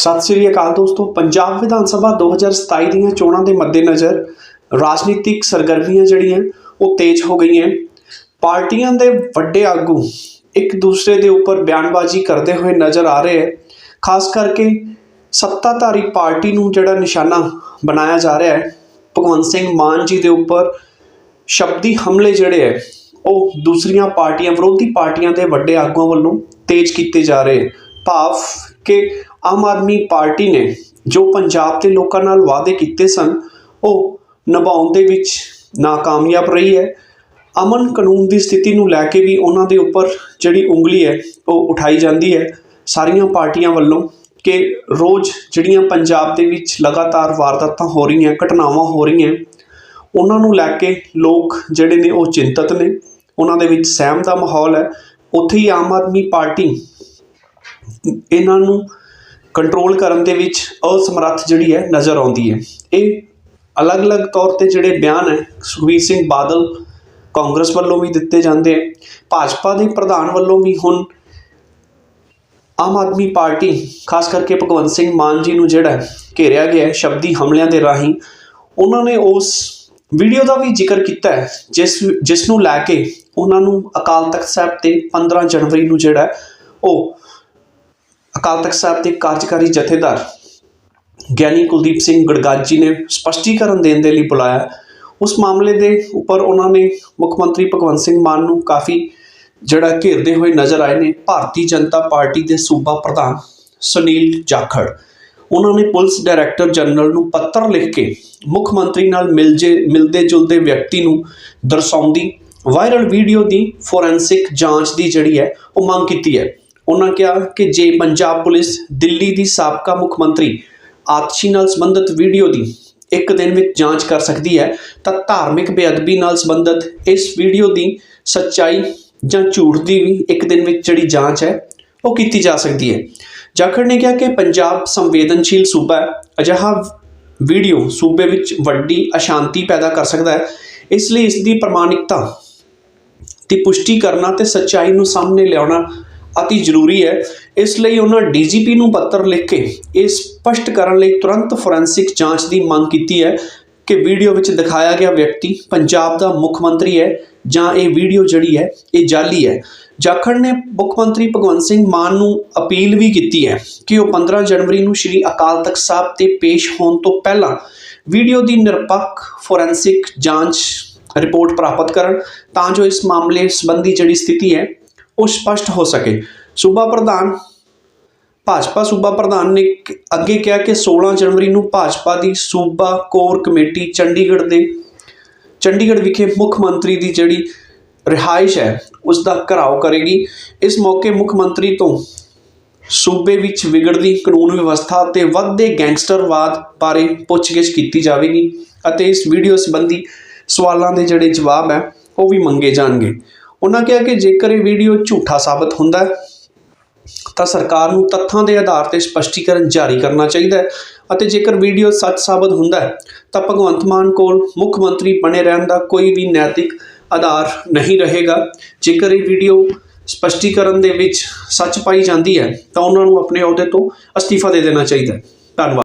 ਸਤਿ ਸ੍ਰੀ ਅਕਾਲ ਦੋਸਤੋ। ਪੰਜਾਬ ਵਿਧਾਨ ਸਭਾ 2027 ਦੀਆਂ ਚੋਣਾਂ ਦੇ ਮੱਦੇਨਜ਼ਰ ਰਾਜਨੀਤਿਕ ਸਰਗਰਮੀਆਂ ਜਿਹੜੀਆਂ, ਉਹ ਤੇਜ਼ ਹੋ ਗਈਆਂ। ਪਾਰਟੀਆਂ ਦੇ ਵੱਡੇ ਆਗੂ ਇੱਕ ਦੂਸਰੇ ਦੇ ਉੱਪਰ ਬਿਆਨਬਾਜ਼ੀ ਕਰਦੇ ਹੋਏ ਨਜ਼ਰ ਆ ਰਹੇ ਹੈ। ਖਾਸ ਕਰਕੇ ਸੱਤਾਧਾਰੀ ਪਾਰਟੀ ਨੂੰ ਜਿਹੜਾ ਨਿਸ਼ਾਨਾ ਬਣਾਇਆ ਜਾ ਰਿਹਾ ਹੈ, ਭਗਵੰਤ ਸਿੰਘ ਮਾਨ ਜੀ ਦੇ ਉੱਪਰ ਸ਼ਬਦੀ ਹਮਲੇ ਜਿਹੜੇ ਹੈ, ਉਹ ਦੂਸਰੀਆਂ ਪਾਰਟੀਆਂ, ਵਿਰੋਧੀ ਪਾਰਟੀਆਂ ਦੇ ਵੱਡੇ ਆਗੂਆਂ ਵੱਲੋਂ ਤੇਜ਼ ਕੀਤੇ ਜਾ ਰਹੇ ਭਾਵ ਕਿ ਆਮ ਆਦਮੀ ਪਾਰਟੀ ਨੇ ਜੋ ਪੰਜਾਬ ਦੇ ਲੋਕਾਂ ਨਾਲ ਵਾਅਦੇ ਕੀਤੇ ਸਨ, ਉਹ ਨਿਭਾਉਣ ਦੇ ਵਿੱਚ ਨਾਕਾਮਯਾਬ ਰਹੀ ਹੈ। ਅਮਨ ਕਾਨੂੰਨ ਦੀ ਸਥਿਤੀ ਨੂੰ ਲੈ ਕੇ ਵੀ ਉਹਨਾਂ ਦੇ ਉੱਪਰ ਜਿਹੜੀ ਉਂਗਲੀ ਹੈ, ਉਹ ਉਠਾਈ ਜਾਂਦੀ ਹੈ। ਸਾਰੀਆਂ ਪਾਰਟੀਆਂ ਵੱਲੋਂ ਕਿ ਰੋਜ਼ ਜਿਹੜੀਆਂ ਪੰਜਾਬ ਦੇ ਵਿੱਚ ਲਗਾਤਾਰ ਵਾਰਦਾਤਾਂ ਹੋ ਰਹੀਆਂ, ਘਟਨਾਵਾਂ ਹੋ ਰਹੀਆਂ, ਉਹਨਾਂ ਨੂੰ ਲੈ ਕੇ ਲੋਕ ਜਿਹੜੇ ਨੇ ਉਹ ਚਿੰਤਤ ਨੇ। ਉਹਨਾਂ ਦੇ ਵਿੱਚ ਸਹਿਮ ਦਾ ਮਾਹੌਲ ਹੈ। ਉੱਥੇ ਹੀ ਆਮ ਆਦਮੀ ਪਾਰਟੀ ਇਹਨਾਂ ਨੂੰ ਕੰਟਰੋਲ ਕਰਨ ਦੇ ਵਿੱਚ ਅਸਮਰੱਥ ਜਿਹੜੀ ਹੈ ਨਜ਼ਰ ਆਉਂਦੀ ਹੈ। ਇਹ ਅਲੱਗ-ਅਲੱਗ ਤੌਰ ਤੇ ਜਿਹੜੇ ਬਿਆਨ ਹੈ, ਸੁਖਬੀਰ ਸਿੰਘ ਬਾਦਲ ਕਾਂਗਰਸ ਵੱਲੋਂ ਵੀ ਦਿੱਤੇ ਜਾਂਦੇ ਹੈ, ਭਾਜਪਾ ਦੇ ਪ੍ਰਧਾਨ ਵੱਲੋਂ ਵੀ ਹੁਣ ਆਮ ਆਦਮੀ ਪਾਰਟੀ, ਖਾਸ ਕਰਕੇ ਭਗਵੰਤ ਸਿੰਘ ਮਾਨ ਜੀ ਨੂੰ ਜਿਹੜਾ ਘੇਰਿਆ ਗਿਆ ਹੈ ਸ਼ਬਦੀ ਹਮਲਿਆਂ ਦੇ ਰਾਹੀਂ, ਉਹਨਾਂ ਨੇ ਉਸ ਵੀਡੀਓ ਦਾ ਵੀ ਜ਼ਿਕਰ ਕੀਤਾ ਹੈ, ਜਿਸ ਜਿਸ ਨੂੰ ਲੈ ਕੇ ਉਹਨਾਂ ਨੂੰ ਅਕਾਲ ਤਖਤ ਸਾਹਿਬ ਤੇ 15 ਜਨਵਰੀ ਨੂੰ ਜਿਹੜਾ ਉਹ ਅਕਾਲ ਤਖਤ ਸਾਹਿਬ ਦੇ ਕਾਰਜਕਾਰੀ ਜਥੇਦਾਰ ਗਿਆਨੀ ਕੁਲਦੀਪ ਸਿੰਘ ਗੜਗਾਜੀ ਨੇ ਸਪਸ਼ਟੀਕਰਨ ਦੇਣ ਦੇ ਲਈ ਬੁਲਾਇਆ। ਉਸ ਮਾਮਲੇ ਦੇ ਉੱਪਰ ਉਹਨਾਂ ਨੇ ਮੁੱਖ ਮੰਤਰੀ ਭਗਵੰਤ ਸਿੰਘ ਮਾਨ ਨੂੰ ਕਾਫੀ ਜਿਹੜਾ ਘੇਰਦੇ ਹੋਏ ਨਜ਼ਰ ਆਏ ਨੇ। ਭਾਰਤੀ ਜਨਤਾ ਪਾਰਟੀ ਦੇ ਸੂਬਾ ਪ੍ਰਧਾਨ ਸੁਨੀਲ ਜਾਖੜ। ਉਹਨਾਂ ਨੇ ਪੁਲਿਸ ਡਾਇਰੈਕਟਰ ਜਨਰਲ ਨੂੰ ਪੱਤਰ ਲਿਖ ਕੇ ਮੁੱਖ ਮੰਤਰੀ ਨਾਲ ਮਿਲ ਜੇ ਮਿਲਦੇ ਜੁਲਦੇ ਵਿਅਕਤੀ ਨੂੰ ਦਰਸਾਉਂਦੀ ਵਾਇਰਲ ਵੀਡੀਓ ਦੀ ਫੋਰੈਂਸਿਕ ਜਾਂਚ ਦੀ ਜਿਹੜੀ ਹੈ ਉਹ ਮੰਗ ਕੀਤੀ ਹੈ। ਉਹਨਾਂ ਕਿਹਾ ਕਿ ਜੇ ਪੰਜਾਬ ਪੁਲਿਸ ਦਿੱਲੀ ਦੀ ਸਾਬਕਾ ਮੁੱਖ ਮੰਤਰੀ ਆਤਸ਼ੀ ਨਾਲ ਸੰਬੰਧਿਤ ਵੀਡੀਓ ਦੀ ਇੱਕ ਦਿਨ ਵਿੱਚ ਜਾਂਚ ਕਰ ਸਕਦੀ ਹੈ, ਤਾਂ ਧਾਰਮਿਕ ਬੇਅਦਬੀ ਨਾਲ ਸੰਬੰਧਿਤ ਇਸ ਵੀਡੀਓ ਦੀ ਸੱਚਾਈ ਜਾਂ ਝੂਠ ਦੀ ਵੀ ਇੱਕ ਦਿਨ ਵਿੱਚ ਜਿਹੜੀ ਜਾਂਚ ਹੈ, ਉਹ ਕੀਤੀ ਜਾ ਸਕਦੀ ਹੈ। ਜਾਖੜ ਨੇ ਕਿਹਾ ਕਿ ਪੰਜਾਬ ਸੰਵੇਦਨਸ਼ੀਲ ਸੂਬਾ ਹੈ, ਅਜਿਹਾ ਵੀਡੀਓ ਸੂਬੇ ਵਿੱਚ ਵੱਡੀ ਅਸ਼ਾਂਤੀ ਪੈਦਾ ਕਰ ਸਕਦਾ ਹੈ। ਇਸ ਲਈ ਇਸ ਦੀ ਪ੍ਰਮਾਣਿਕਤਾ ਦੀ ਪੁਸ਼ਟੀ ਕਰਨਾ ਤੇ ਸੱਚਾਈ ਨੂੰ ਸਾਹਮਣੇ ਲਿਆਉਣਾ ਅਤੀ ਜ਼ਰੂਰੀ ਹੈ। ਇਸ ਲਈ ਉਹਨਾਂ ਡੀਜੀਪੀ ਨੂੰ ਪੱਤਰ ਲਿਖ ਕੇ ਇਹ ਸਪਸ਼ਟ ਕਰਨ ਲਈ ਤੁਰੰਤ ਫੋਰੈਂਸਿਕ ਜਾਂਚ ਦੀ ਮੰਗ ਕੀਤੀ ਹੈ ਕਿ ਵੀਡੀਓ ਵਿੱਚ ਦਿਖਾਇਆ ਗਿਆ ਵਿਅਕਤੀ ਪੰਜਾਬ ਦਾ ਮੁੱਖ ਮੰਤਰੀ ਹੈ ਜਾਂ ਇਹ ਵੀਡੀਓ ਜਿਹੜੀ ਹੈ, ਇਹ ਜਾਲੀ ਹੈ। ਜਾਖੜ ਨੇ ਮੁੱਖ ਮੰਤਰੀ ਭਗਵੰਤ ਸਿੰਘ ਮਾਨ ਨੂੰ ਅਪੀਲ ਵੀ ਕੀਤੀ ਹੈ ਕਿ ਉਹ 15 ਜਨਵਰੀ ਨੂੰ ਸ੍ਰੀ ਅਕਾਲ ਤਖਤ ਸਾਹਿਬ ਤੇ ਪੇਸ਼ ਹੋਣ ਤੋਂ ਪਹਿਲਾਂ ਵੀਡੀਓ ਦੀ ਨਿਰਪੱਖ ਫੋਰੈਂਸਿਕ ਜਾਂਚ ਰਿਪੋਰਟ ਪ੍ਰਾਪਤ ਕਰਨ ਤਾਂ ਜੋ ਇਸ ਮਾਮਲੇ ਸੰਬੰਧੀ ਜਿਹੜੀ ਸਥਿਤੀ ਹੈ ਉਹ ਸਪਸ਼ਟ ਹੋ ਸਕੇ। ਸੂਬਾ ਪ੍ਰਧਾਨ, ਭਾਜਪਾ ਸੂਬਾ ਪ੍ਰਧਾਨ ਨੇ ਅੱਗੇ ਕਿਹਾ ਕਿ 16 ਜਨਵਰੀ ਨੂੰ ਭਾਜਪਾ ਦੀ ਸੂਬਾ ਕੋਰ ਕਮੇਟੀ ਚੰਡੀਗੜ੍ਹ ਦੇ, ਚੰਡੀਗੜ੍ਹ ਵਿਖੇ ਮੁੱਖ ਮੰਤਰੀ ਦੀ ਜਿਹੜੀ ਰਿਹਾਇਸ਼ ਹੈ ਉਸ ਦਾ ਘਰਾਓ ਕਰੇਗੀ। ਇਸ ਮੌਕੇ ਮੁੱਖ ਮੰਤਰੀ ਤੋਂ ਸੂਬੇ ਵਿੱਚ ਵਿਗੜਦੀ ਕਾਨੂੰਨ ਵਿਵਸਥਾ ਤੇ ਵੱਧਦੇ ਗੈਂਗਸਟਰਵਾਦ ਬਾਰੇ ਪੁੱਛਗਿੱਛ ਕੀਤੀ ਜਾਵੇਗੀ ਅਤੇ ਇਸ ਵੀਡੀਓ ਸੰਬੰਧੀ ਸਵਾਲਾਂ ਦੇ ਜਿਹੜੇ ਜਵਾਬ ਹੈ, ਉਹ ਵੀ ਮੰਗੇ ਜਾਣਗੇ। ਉਹਨਾਂ ਕਿਹਾ ਕਿ ਜੇਕਰ ਇਹ ਵੀਡੀਓ ਝੂਠਾ ਸਾਬਤ ਹੁੰਦਾ ਤਾਂ ਸਰਕਾਰ ਨੂੰ ਤੱਥਾਂ ਦੇ ਆਧਾਰ ਤੇ ਸਪਸ਼ਟੀਕਰਨ ਜਾਰੀ ਕਰਨਾ ਚਾਹੀਦਾ ਹੈ ਅਤੇ ਜੇਕਰ ਵੀਡੀਓ ਸੱਚ ਸਾਬਤ ਹੁੰਦਾ ਹੈ, ਤਾਂ ਭਗਵੰਤ ਮਾਨ ਕੋਲ ਮੁੱਖ ਮੰਤਰੀ ਬਣੇ ਰਹਿਣ ਦਾ ਕੋਈ ਵੀ ਨੈਤਿਕ ਆਧਾਰ ਨਹੀਂ ਰਹੇਗਾ। ਜੇਕਰ ਇਹ ਵੀਡੀਓ ਸਪਸ਼ਟੀਕਰਨ ਦੇ ਵਿੱਚ ਸੱਚ ਪਾਈ ਜਾਂਦੀ ਹੈ, ਤਾਂ ਉਹਨਾਂ ਨੂੰ ਆਪਣੇ ਅਹੁਦੇ ਤੋਂ ਅਸਤੀਫਾ ਦੇ ਦੇਣਾ ਚਾਹੀਦਾ ਹੈ। ਧੰਨਵਾਦ।